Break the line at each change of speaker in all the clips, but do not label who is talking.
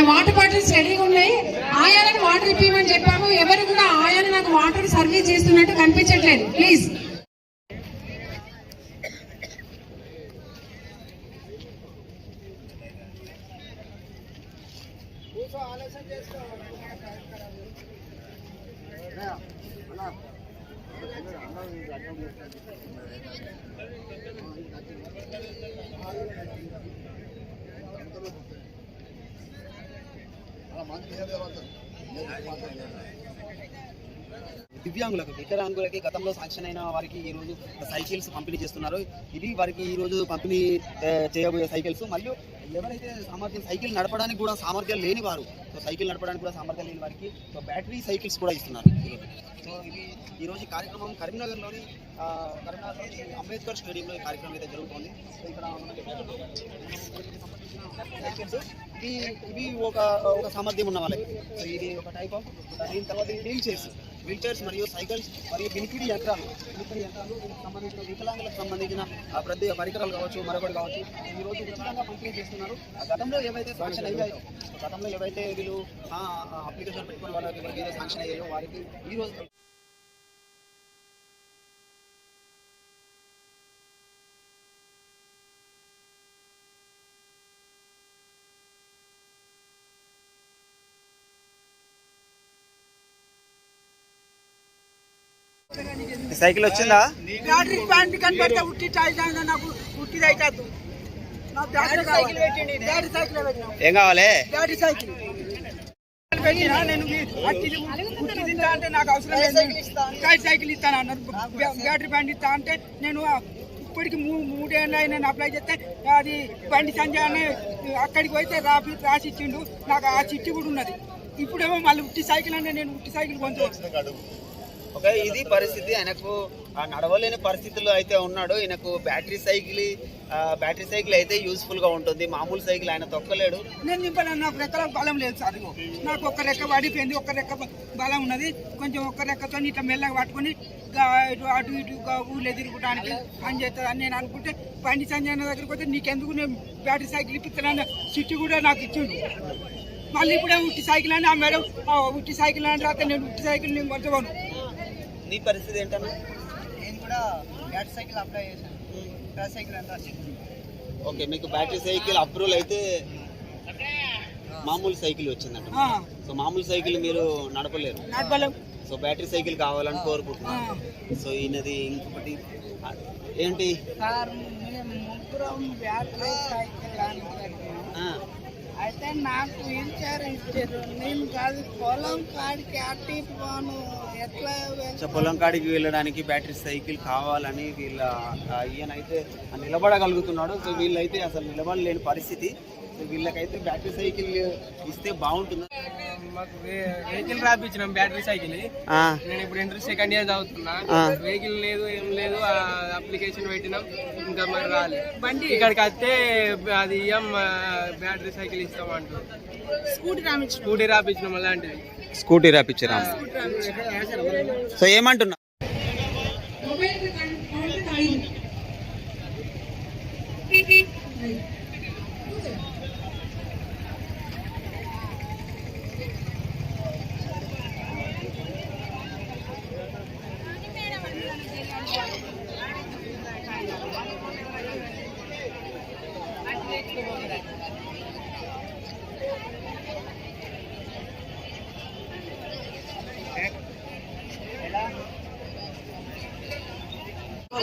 మన water bottles రెడీగా ఉన్నాయి. ఆయాలను వాటర్ ఇప్పిమని చెప్పాము. ఎవరు కూడా ఆయాలు నాకు వాటర్ సర్వీస్ చేస్తున్నట్టు కనిపించట్లేదు. ప్లీజ్.
ನಮ್ಮ దివ్యాంగులకు వికలాంగులకి గతంలో శాంక్షన్ అయిన వారికి ఈ రోజు సైకిల్స్ పంపిణీ చేస్తున్నారు. ఇవి వారికి ఈ రోజు పంపిణీ చేయబోయే సైకిల్స్ మరియు ఎవరైతే సామర్థ్యం సైకిల్ నడపడానికి కూడా సామర్థ్యం లేని వారు సో సైకిల్ నడపడానికి కూడా సామర్థ్యం లేని వారికి సో బ్యాటరీ సైకిల్స్ కూడా ఇస్తున్నారు సో ఇది ఈ రోజు కార్యక్రమం కరీంనగర్లోని కరీంనగర్లోని అంబేద్కర్ స్టేడియంలో ఈ కార్యక్రమం అయితే జరుగుతుంది. సో ఇక్కడ సైకిల్స్ ఇవి ఇవి ఒక ఒక సామర్థ్యం ఉన్న వాళ్ళకి. సో ఇది ఒక టైప్ ఆఫ్ దీని తర్వాత వీల్ చైర్స్ వీల్చైర్స్ మరియు సైకిల్స్ మరియు వినికిడి యంత్రాలు వినికిడి యంత్రాలు సంబంధించిన వికలాంగులకు సంబంధించిన ప్రతి పరికరాలు కావచ్చు మరొకటి కావచ్చు ఈ రోజు ఉచితంగా పంపిణీ చేస్తున్నారు. గతంలో ఏవైతే శాంక్షన్ అయ్యాయో గతంలో ఏవైతే వీళ్ళు అప్లికేషన్ పెట్టుకున్న వాళ్ళకి శాంక్షన్ అయ్యాయో వారికి ఈ రోజు సైకిల్ వచ్చిందా?
బ్యాటరీ ప్యాంట్ కనిపెడితే ఉట్టి నాకు ఉట్టిది అవుతుంది నా బ్యాటరీ సైకిల్ పెట్టండి బ్యాటరీ సైకిల్ పెట్టినా.
ఏం కావాలి?
Battery cycle. పెట్టినా? నేను ఉట్టి తింటా అంటే నాకు అవసరం లేదు. సైకిల్ ఇస్తాను అన్నారు. బ్యా- బ్యాటరీ ప్యాంట్ ఇస్తా అంటే నేను ఇప్పటికి మూ మూడేళ్ళు అయినా అప్లై చేస్తే అది బండి సంజయ్ అని అక్కడికి పోతే రాపి రాసి ఇచ్చిండు నాకు ఆ చిట్టి కూడా ఉన్నది. ఇప్పుడేమో మళ్ళీ ఉట్టి సైకిల్ అంటే నేను ఉట్టి సైకిల్ కొంచెం
ఓకే ఇది పరిస్థితి. ఆయనకు నడవలేని పరిస్థితుల్లో అయితే ఉన్నాడు. ఈయనకు బ్యాటరీ సైకిల్ బ్యాటరీ సైకిల్ అయితే యూస్ఫుల్గా ఉంటుంది. మామూలు సైకిల్ ఆయన తొక్కలేడు.
నేను నింపలేను. నాకు రెక్కల బలం లేదు సార్ నాకు ఒక రెక్క పడిపోయింది ఒక రెక్క బలం ఉన్నది. కొంచెం ఒక రెక్కతో ఇట్లా మెల్లగా పట్టుకొని అటు ఇటు ఊళ్ళో తిరుగుతానికి పని చేస్తుంది అని నేను అనుకుంటే బండి సంజయ్ దగ్గరికి పోతే నీకెందుకు నేను బ్యాటరీ సైకిల్ ఇప్పిస్తానని సిట్టి కూడా నాకు ఇచ్చిండు. మళ్ళీ ఇప్పుడే ఉట్టి సైకిల్ అని ఆ మేడం ఉట్టి సైకిల్ అని నేను ఉట్టి సైకిల్ నేను కొంచెం
నీ పరిస్థితి ఏంటన్నా?
నేను కూడా బ్యాటరీ సైకిల్ అప్లై చేశాను. బ్యాటరీ సైకిల్ అంతా
ఓకే మీకు బ్యాటరీ సైకిల్ అప్రూవల్ అయితే మామూలు సైకిల్ వచ్చిందంట. సో మామూలు సైకిల్ మీరు నడపలేరు.
నడపలేం.
సో బ్యాటరీ సైకిల్ కావాలని కోరుకుంటున్నాను సో ఈయనది ఇంకొకటి ఏంటి?
అయితే నాకు వీల్ చైర్ ఇచ్చారు నేను కాదు పొలం కాడికి అట్టి పోను ఎట్లా
సో పొలం కాడికి వెళ్ళడానికి బ్యాటరీ సైకిల్ కావాలని వీళ్ళ ఈయన అయితే నిలబడగలుగుతున్నాడు. సో వీళ్ళైతే అసలు నిలబడలేని పరిస్థితి. సో వీళ్ళకైతే బ్యాటరీ సైకిల్ ఇస్తే బాగుంటుంది.
మాకు వెహికల్ రాపించినాం బ్యాటరీ సైకిల్.
ఆ,
నేను ఇప్పుడు ఇంటర్ సెకండ్ ఇయర్ చదువుతున్నా. వెహికల్ లేదు ఏం లేదు ఆ అప్లికేషన్ పెట్టినాం. ఇంకా మరి రాలేదు బండి. ఇక్కడికి వస్తే అది ఇయ్యం బ్యాటరీ సైకిల్ ఇస్తాం అంటారు
స్కూటీ రామించు
స్కూటీ రాపించినాం అలాంటిది.
స్కూటీ రాపిచ్చారా? సో ఏమంటున్నా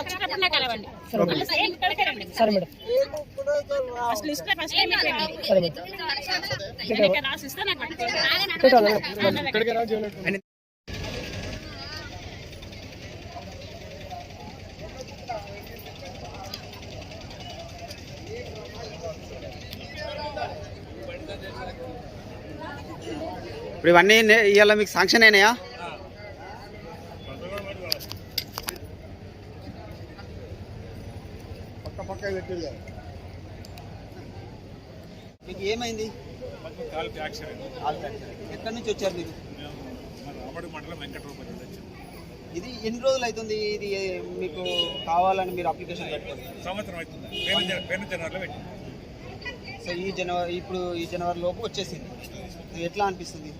వచ్చేటప్పుడు నాకు కలవండి ఫస్ట్ టైం నాకు
ఇప్పుడు ఇవన్నీ ఇవాళ మీకు శాంక్షన్ అయినాయా? మీకు ఏమైంది?
కాలు ఫ్రాక్చర్ అయింది.
కాలు ఫ్రాక్చర్. ఎక్కడి నుంచి వచ్చారు మీరు?
రామడి మండలం వచ్చాం.
ఇది ఎన్ని రోజులు అవుతుంది ఇది మీకు కావాలని మీరు అప్లికేషన్ పెట్టుకోండి?
సంవత్సరం అవుతుంది. జనవరిలో పెట్టి.
సో ఈ జనవరి ఇప్పుడు ఈ జనవరి లోపు వచ్చేసింది. ఎట్లా అనిపిస్తుంది?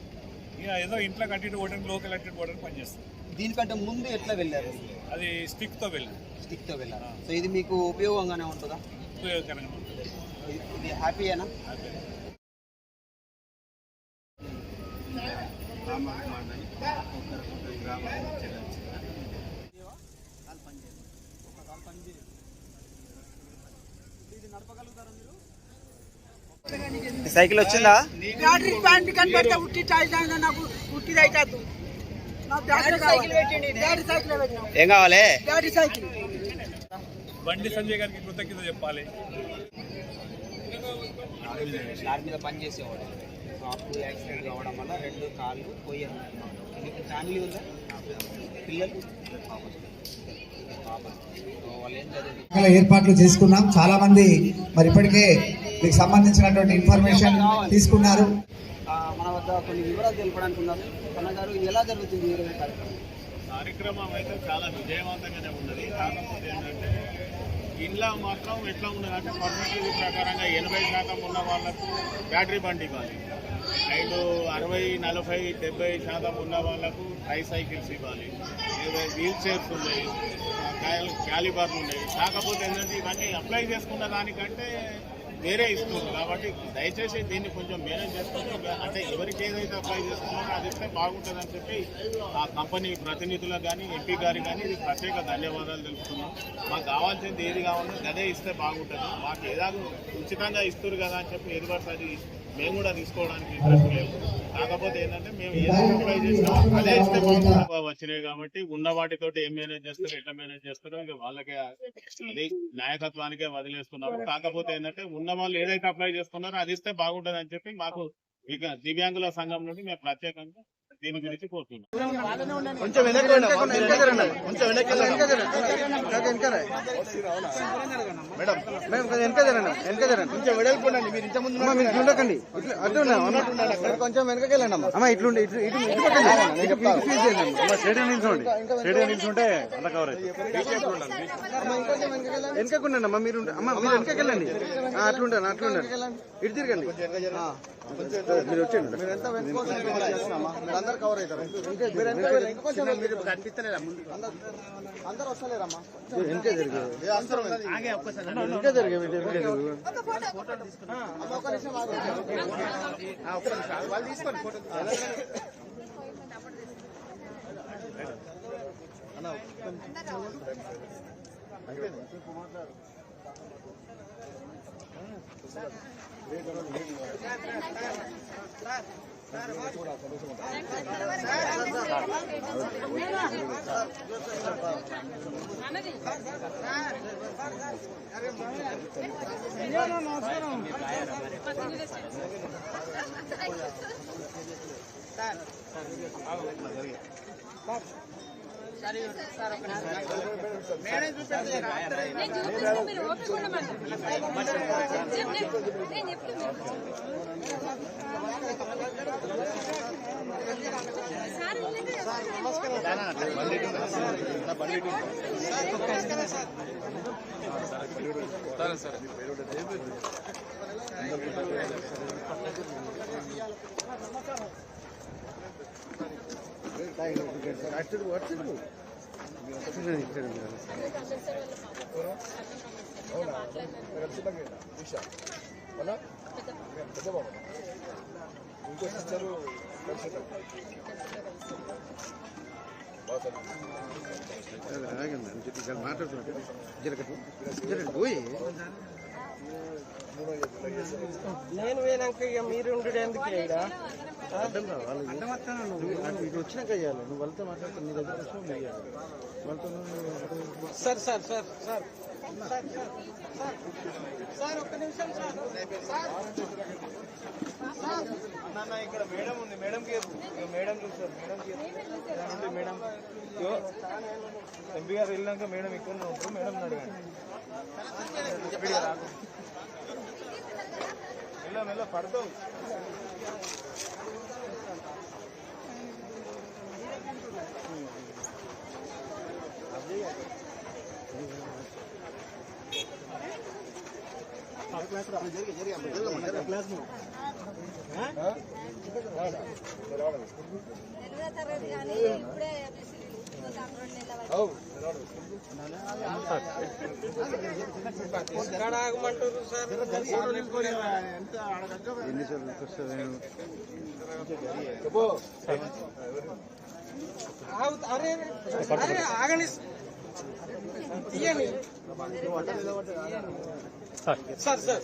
ఏదో ఇంట్లో కట్టి ఓడడానికి లోకల్ కట్టి ఓడడానికి పనిచేస్తుంది
దీనికంటే ముందు ఎట్లా వెళ్ళారు?
అది స్టిక్తో వెళ్ళి.
స్టిక్తో వెళ్ళారు? సో ఇది మీకు ఉపయోగంగానే ఉంటుందా?
ఉపయోగకరంగా ఉంటుంది.
ఇది- ఇది హ్యాపీయేనా? సైకిల్ వచ్చిందా?
బ్యాటరీ ప్యాంట్ కనబడితే ఉట్టి నాకు ఉట్టిది అవుతుంది నా బ్యాటరీ సైకిల్ పెట్టండి. బ్యాటరీ సైకిల్
ఏం కావాలి?
Battery cycle.
బండి సంజయ్ గారికి కృతజ్ఞత చెప్పాలి.
దాని మీద పని చేసేవాడు. సో అప్పుడు యాక్సిడెంట్ కావడం వల్ల రెండు కాళ్ళు పోయారు మీకు ఫ్యామిలీ ఉందా? పిల్లలు?
ఏర్పాట్లు చేసుకున్నాం. చాలా మంది మరి ఇప్పటికే మీకు సంబంధించినటువంటి ఇన్ఫర్మేషన్ తీసుకున్నారు.
మన వద్ద కొన్ని వివరాలు తెలపడానికి ఉన్నారు కన్న గారు ఇది ఎలా జరుగుతుంది కార్యక్రమం?
కార్యక్రమం అయితే చాలా విజయవంతంగానే ఉన్నది. కాకపోతే ఏంటంటే ఇంట్లో మాత్రం ఎట్లా ఉన్నదంటే పర్సంటేజ్ ప్రకారంగా ఎనభై శాతం ఉన్న వాళ్ళకు బ్యాటరీ బండి ఇవ్వాలి. అండ్ అరవై నలభై డెబ్బై శాతం ఉన్న వాళ్ళకు ట్రై సైకిల్స్ ఇవ్వాలి. లేదా వీల్ చైర్స్ ఉన్నాయి క్యాలిబర్లు ఉన్నాయి. కాకపోతే ఏంటంటే ఇవన్నీ అప్లై చేసుకున్న దానికంటే వేరే ఇస్తున్నారు కాబట్టి దయచేసి దీన్ని కొంచెం మేనేజ్ చేసుకుంటే అంటే ఎవరికి ఏదైతే అప్లై చేసుకున్నారో అది ఇస్తే బాగుంటుంది అని చెప్పి ఆ కంపెనీ ప్రతినిధులకు కానీ ఎంపీ గారికి కానీ ఇది ప్రత్యేక ధన్యవాదాలు తెలుపుతున్నాం. మాకు కావాల్సింది ఏది కావాలో అదే ఇస్తే బాగుంటుంది. మాకు ఏదాకు ఉచితంగా ఇస్తారు కదా అని చెప్పి ఏది మేము కూడా తీసుకోవడానికి ఇంట్రెస్ట్ లేదు. కాకపోతే ఏంటంటే మేము ఏదైతే చేసినామో అదే వచ్చినాయి కాబట్టి ఉన్న వాటితోటి ఏం మేనేజ్ చేస్తారో ఎట్లా మేనేజ్ చేస్తారో ఇంకా వాళ్ళకే అది నాయకత్వానికే వదిలేస్తున్నారు. కాకపోతే ఏంటంటే ఉన్న వాళ్ళు ఏదైతే అప్లై చేసుకున్నారో అది ఇస్తే బాగుంటుంది అని చెప్పి మాకు ఇక దివ్యాంగుల సంఘం నుండి మేము ప్రత్యేకంగా దీని గురించి కోరుతున్నాం.
కొంచెం వెనకకెళ్ళండి అమ్మా. అమ్మా ఇట్లుండి. ఇటు ఇటు పక్కన స్టేడియం నిల్చోండి. స్టేడియం నిల్చుంటే అంత కవర్ వెనకకుండండి అమ్మా మీరు ఉంటే- అమ్మా మీరు అట్లుండండి ఇటు తిరగండి. ఆ, మీరు వచ్చేయండి. మీరు ఎంత మీరు అందరు కవర్ అవుతారు. మీరు ఎంత ఇంకా కొంచెం మీరు కనిపిస్తలేరా ముందు? అందరు వస్తలేరమ్మా. ఇంకే జరిగే అందరూ ఆగే ఒక్కసారి. ఇంకే జరిగే ఒక్క నిమిషం ఒక్క నిమిషం వాళ్ళు తీసుకోండి ఫోటో. అన్న మాట్లాడు సార్ సార్ నేను చూపిస్తాను మీరు
ఓపిక ఉండమంటారు నేను ఎప్పుడు సార్ సరే సరే నమస్కారం
అటు అటు మాట్లాడుతున్నాడు జరగదు జరగదు పోయి
నేను పోయినాక ఇక మీరు ఉండడానికి ఎందుకు
అర్థం వాళ్ళు అటు ఇటు వచ్చినాక అయ్యాలి నువ్వు వాళ్ళతో మాట్లాడుతూ నీ దగ్గర వచ్చినా ఇయ్యాలి. వాళ్ళతో
sir sir sir sir sir ఒక్క నిమిషం సార్
అన్న ఇక్కడ మేడం ఉంది. మేడం కి మేడం చూస్తారు మేడం కి మేడం? ఎంపీ గారు వెళ్ళాక మేడం ఇక్కడ ఉంటారు మేడం అడగండి. మెల్ల మెల్ల పడతావు
ఎన్నిసార్లు వస్తుంది నేను
ఆగు- అరే అరే ఆగని తీయండి సార్ సార్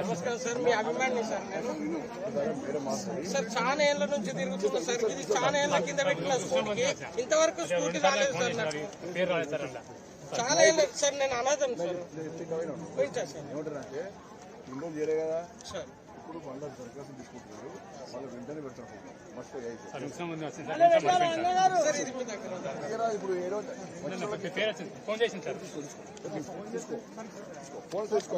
నమస్కారం సార్. మీ అభిమాని సార్ నేను. సార్ చాలా ఏళ్ళ నుంచి తిరుగుతున్నా సార్. ఇది చాలా ఏళ్ళ కింద పెట్టిన స్కూటీకి ఇంతవరకు స్కూటీ రాలేదు సార్ నాకు. చాలా ఏళ్ళ సార్ నేను అనాథం సార్. సార్.
ఇప్పుడు మళ్ళీ దరఖాస్తు తీసుకుంటున్నారు. వాళ్ళు వెంటనే పెడతారు. మస్తు
సార్ ఇది మీ దగ్గర ఉందా?
ఇప్పుడు
ఫోన్ చేసింది సార్.
ఫోన్ తీసుకో